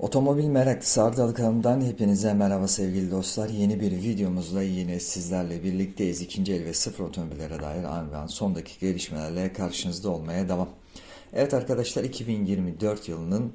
Otomobil meraklısı Ardal kanalından hepinize merhaba sevgili dostlar. Yeni bir videomuzla yine sizlerle birlikteyiz. İkinci el ve sıfır otomobillere dair an ve an son dakika gelişmelerle karşınızda olmaya devam. Evet arkadaşlar 2024 yılının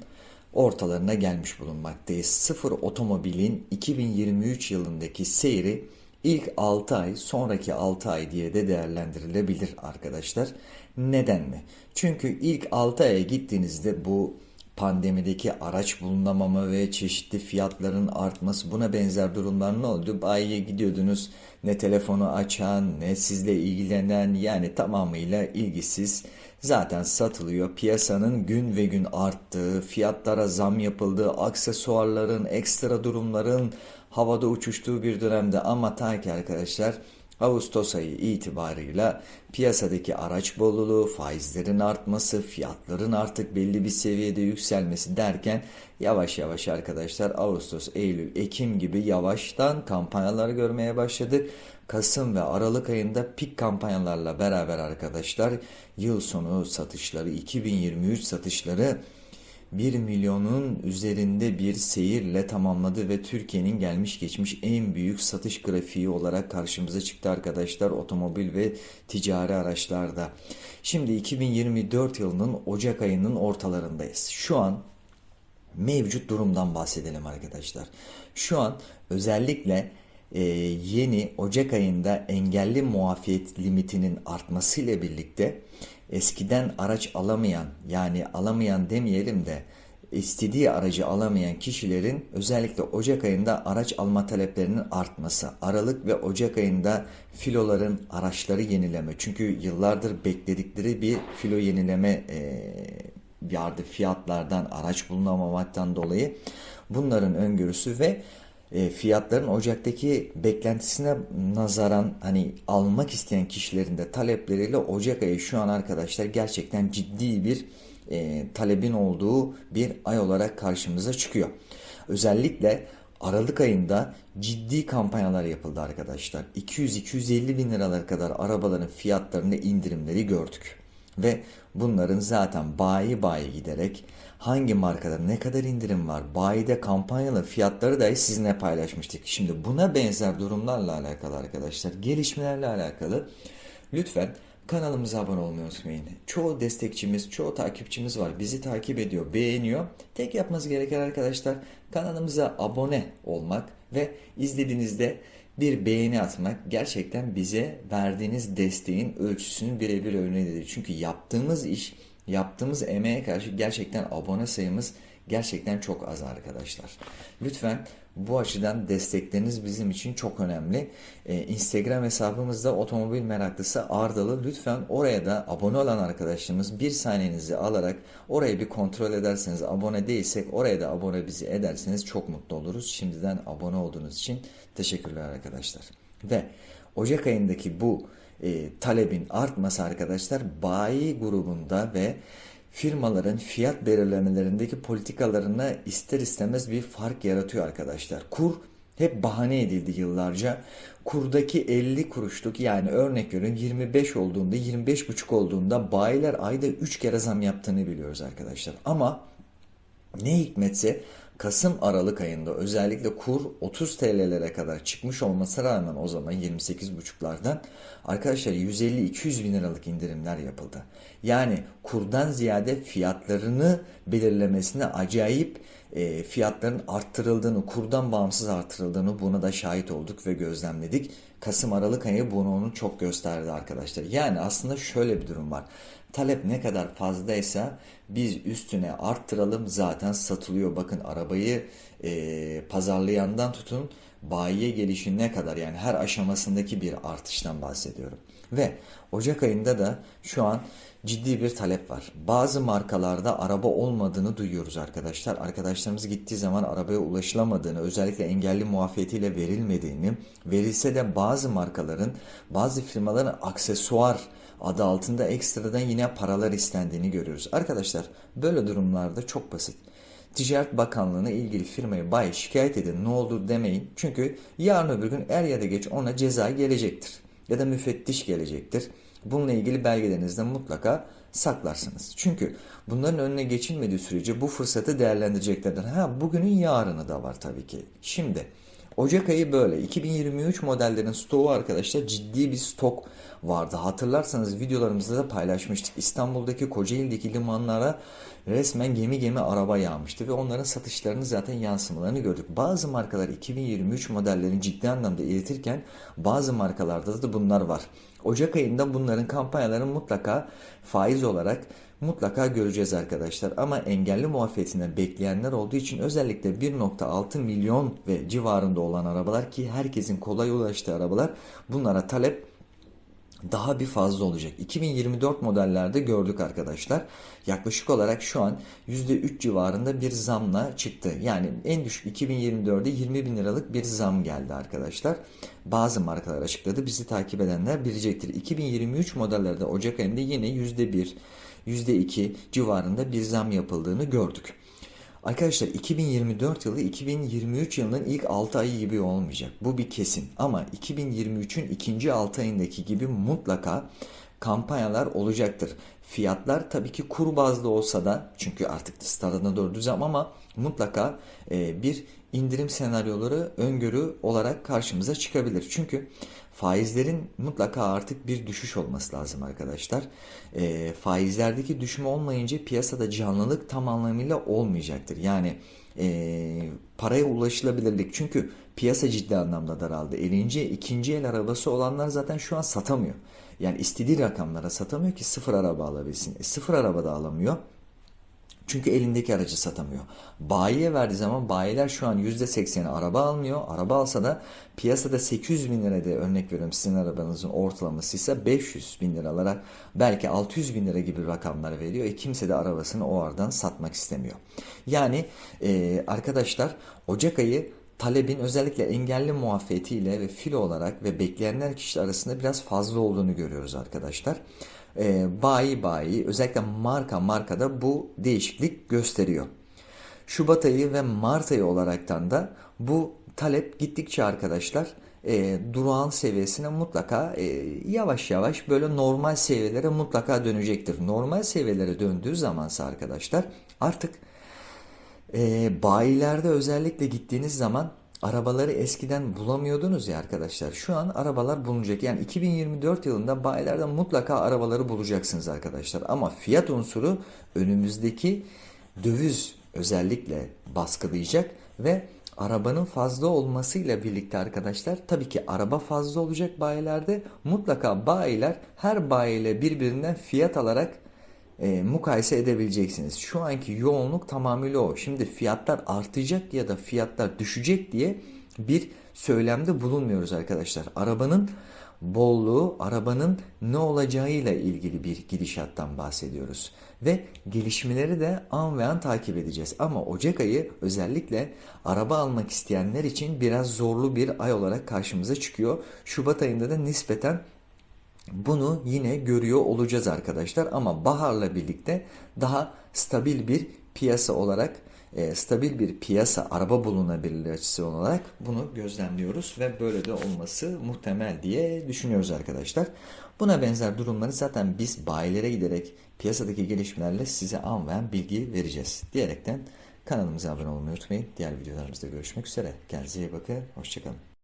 ortalarına gelmiş bulunmaktayız. Sıfır otomobilin 2023 yılındaki seyri ilk 6 ay sonraki 6 ay diye de değerlendirilebilir arkadaşlar. Neden mi? Çünkü ilk 6 aya gittiğinizde bu pandemideki araç bulunamama ve çeşitli fiyatların artması buna benzer durumlar ne oldu? Bayiye gidiyordunuz ne telefonu açan ne sizle ilgilenen yani tamamıyla ilgisiz zaten satılıyor. Piyasanın gün ve gün arttığı, fiyatlara zam yapıldığı, aksesuarların, ekstra durumların havada uçuştuğu bir dönemde ama ta ki arkadaşlar Ağustos ayı itibarıyla piyasadaki araç bolluğu, faizlerin artması, fiyatların artık belli bir seviyede yükselmesi derken yavaş yavaş arkadaşlar Ağustos, Eylül, Ekim gibi yavaştan kampanyalar görmeye başladık. Kasım ve Aralık ayında pik kampanyalarla beraber arkadaşlar yıl sonu satışları 2023 satışları 1 milyonun üzerinde bir seyirle tamamladı ve Türkiye'nin gelmiş geçmiş en büyük satış grafiği olarak karşımıza çıktı arkadaşlar otomobil ve ticari araçlarda. Şimdi 2024 yılının Ocak ayının ortalarındayız. Şu an mevcut durumdan bahsedelim arkadaşlar. Şu an özellikle e, yeni Ocak ayında engelli muafiyet limitinin artmasıyla birlikte eskiden araç alamayan yani alamayan demeyelim de istediği aracı alamayan kişilerin özellikle Ocak ayında araç alma taleplerinin artması, Aralık ve Ocak ayında filoların araçları yenileme. Çünkü yıllardır bekledikleri bir filo yenileme e, yardı fiyatlardan, araç bulunamamaktan dolayı bunların öngörüsü ve e, fiyatların Ocak'taki beklentisine nazaran hani almak isteyen kişilerin de talepleriyle Ocak ayı şu an arkadaşlar gerçekten ciddi bir e, talebin olduğu bir ay olarak karşımıza çıkıyor. Özellikle Aralık ayında ciddi kampanyalar yapıldı arkadaşlar. 200-250 bin liralar kadar arabaların fiyatlarında indirimleri gördük. Ve bunların zaten bayi bayi giderek hangi markada ne kadar indirim var, bayide kampanyalı fiyatları dahi sizinle paylaşmıştık. Şimdi buna benzer durumlarla alakalı arkadaşlar, gelişmelerle alakalı lütfen kanalımıza abone olmayı unutmayın. Çoğu destekçimiz, çoğu takipçimiz var. Bizi takip ediyor, beğeniyor. Tek yapmanız gereken arkadaşlar kanalımıza abone olmak ve izlediğinizde bir beğeni atmak gerçekten bize verdiğiniz desteğin ölçüsünün birebir örneğidir. Çünkü yaptığımız iş, yaptığımız emeğe karşı gerçekten abone sayımız gerçekten çok az arkadaşlar. Lütfen bu açıdan destekleriniz bizim için çok önemli. Ee, Instagram hesabımızda otomobil meraklısı Ardalı. Lütfen oraya da abone olan arkadaşlarımız bir saniyenizi alarak orayı bir kontrol ederseniz abone değilsek oraya da abone bizi ederseniz çok mutlu oluruz. Şimdiden abone olduğunuz için teşekkürler arkadaşlar. Ve Ocak ayındaki bu e, talebin artması arkadaşlar bayi grubunda ve firmaların fiyat belirlemelerindeki politikalarına ister istemez bir fark yaratıyor arkadaşlar. Kur hep bahane edildi yıllarca. Kurdaki 50 kuruşluk yani örnek veriyorum 25 olduğunda 25,5 olduğunda bayiler ayda 3 kere zam yaptığını biliyoruz arkadaşlar. Ama ne hikmetse Kasım Aralık ayında özellikle kur 30 TL'lere kadar çıkmış olmasına rağmen o zaman 28,5'lardan arkadaşlar 150-200 bin liralık indirimler yapıldı. Yani kurdan ziyade fiyatlarını belirlemesine acayip e, fiyatların arttırıldığını, kurdan bağımsız arttırıldığını buna da şahit olduk ve gözlemledik. Kasım Aralık ayı bunu onu çok gösterdi arkadaşlar. Yani aslında şöyle bir durum var. Talep ne kadar fazlaysa biz üstüne arttıralım zaten satılıyor. Bakın arabayı e, pazarlayandan tutun bayiye gelişine kadar yani her aşamasındaki bir artıştan bahsediyorum. Ve Ocak ayında da şu an ciddi bir talep var. Bazı markalarda araba olmadığını duyuyoruz arkadaşlar. Arkadaşlarımız gittiği zaman arabaya ulaşılamadığını, özellikle engelli muafiyetiyle verilmediğini, verilse de bazı markaların, bazı firmaların aksesuar adı altında ekstradan yine paralar istendiğini görüyoruz. Arkadaşlar böyle durumlarda çok basit. Ticaret Bakanlığı'na ilgili firmayı bay şikayet edin ne oldu demeyin. Çünkü yarın öbür gün er ya da geç ona ceza gelecektir. Ya da müfettiş gelecektir. Bununla ilgili belgelerinizi de mutlaka saklarsınız. Çünkü bunların önüne geçilmediği sürece bu fırsatı değerlendireceklerdir. Ha bugünün yarını da var tabii ki. Şimdi Ocak ayı böyle. 2023 modellerin stoğu arkadaşlar ciddi bir stok vardı. Hatırlarsanız videolarımızda da paylaşmıştık. İstanbul'daki Kocaeli'deki limanlara resmen gemi gemi araba yağmıştı ve onların satışlarını zaten yansımalarını gördük. Bazı markalar 2023 modellerini ciddi anlamda iletirken bazı markalarda da bunlar var. Ocak ayında bunların kampanyalarını mutlaka faiz olarak mutlaka göreceğiz arkadaşlar. Ama engelli muafiyetinden bekleyenler olduğu için özellikle 1.6 milyon ve civarında olan arabalar ki herkesin kolay ulaştığı arabalar bunlara talep daha bir fazla olacak. 2024 modellerde gördük arkadaşlar. Yaklaşık olarak şu an %3 civarında bir zamla çıktı. Yani en düşük 2024'de 20 bin liralık bir zam geldi arkadaşlar. Bazı markalar açıkladı. Bizi takip edenler bilecektir. 2023 modellerde Ocak ayında yine %1, %2 civarında bir zam yapıldığını gördük. Arkadaşlar 2024 yılı 2023 yılının ilk 6 ayı gibi olmayacak. Bu bir kesin. Ama 2023'ün ikinci 6 ayındaki gibi mutlaka kampanyalar olacaktır. Fiyatlar tabii ki kur bazlı olsa da çünkü artık startına doğru düzem ama mutlaka e, bir indirim senaryoları öngörü olarak karşımıza çıkabilir. Çünkü faizlerin mutlaka artık bir düşüş olması lazım arkadaşlar. E, faizlerdeki düşme olmayınca piyasada canlılık tam anlamıyla olmayacaktır. Yani e, paraya ulaşılabilirlik çünkü piyasa ciddi anlamda daraldı. Elince ikinci el arabası olanlar zaten şu an satamıyor. Yani istediği rakamlara satamıyor ki sıfır araba alabilsin. E, sıfır araba da alamıyor. Çünkü elindeki aracı satamıyor. Bayiye verdiği zaman bayiler şu an %80'i araba almıyor. Araba alsa da piyasada 800 bin lirada örnek veriyorum sizin arabanızın ortalaması ise 500 bin liralara belki 600 bin lira gibi rakamlar veriyor. E kimse de arabasını o aradan satmak istemiyor. Yani e, arkadaşlar Ocak ayı talebin özellikle engelli muafiyetiyle ve filo olarak ve bekleyenler kişi arasında biraz fazla olduğunu görüyoruz arkadaşlar. E, bayi bayi özellikle marka markada bu değişiklik gösteriyor. Şubat ayı ve Mart ayı olaraktan da bu talep gittikçe arkadaşlar e, durağan seviyesine mutlaka e, yavaş yavaş böyle normal seviyelere mutlaka dönecektir. Normal seviyelere döndüğü zamansa arkadaşlar artık e, bayilerde özellikle gittiğiniz zaman arabaları eskiden bulamıyordunuz ya arkadaşlar. Şu an arabalar bulunacak. Yani 2024 yılında bayilerde mutlaka arabaları bulacaksınız arkadaşlar. Ama fiyat unsuru önümüzdeki döviz özellikle baskılayacak ve arabanın fazla olmasıyla birlikte arkadaşlar tabii ki araba fazla olacak bayilerde mutlaka bayiler her bayiyle birbirinden fiyat alarak e, mukayese edebileceksiniz. Şu anki yoğunluk tamamıyla o. Şimdi fiyatlar artacak ya da fiyatlar düşecek diye bir söylemde bulunmuyoruz arkadaşlar. Arabanın bolluğu, arabanın ne olacağıyla ilgili bir gidişattan bahsediyoruz. Ve gelişmeleri de an ve an takip edeceğiz. Ama Ocak ayı özellikle araba almak isteyenler için biraz zorlu bir ay olarak karşımıza çıkıyor. Şubat ayında da nispeten bunu yine görüyor olacağız arkadaşlar ama baharla birlikte daha stabil bir piyasa olarak e, stabil bir piyasa araba bulunabilirliği açısından olarak bunu gözlemliyoruz ve böyle de olması muhtemel diye düşünüyoruz arkadaşlar. Buna benzer durumları zaten biz bayilere giderek piyasadaki gelişmelerle size an ve an bilgi vereceğiz diyerekten kanalımıza abone olmayı unutmayın. Diğer videolarımızda görüşmek üzere. Kendinize iyi bakın. Hoşçakalın.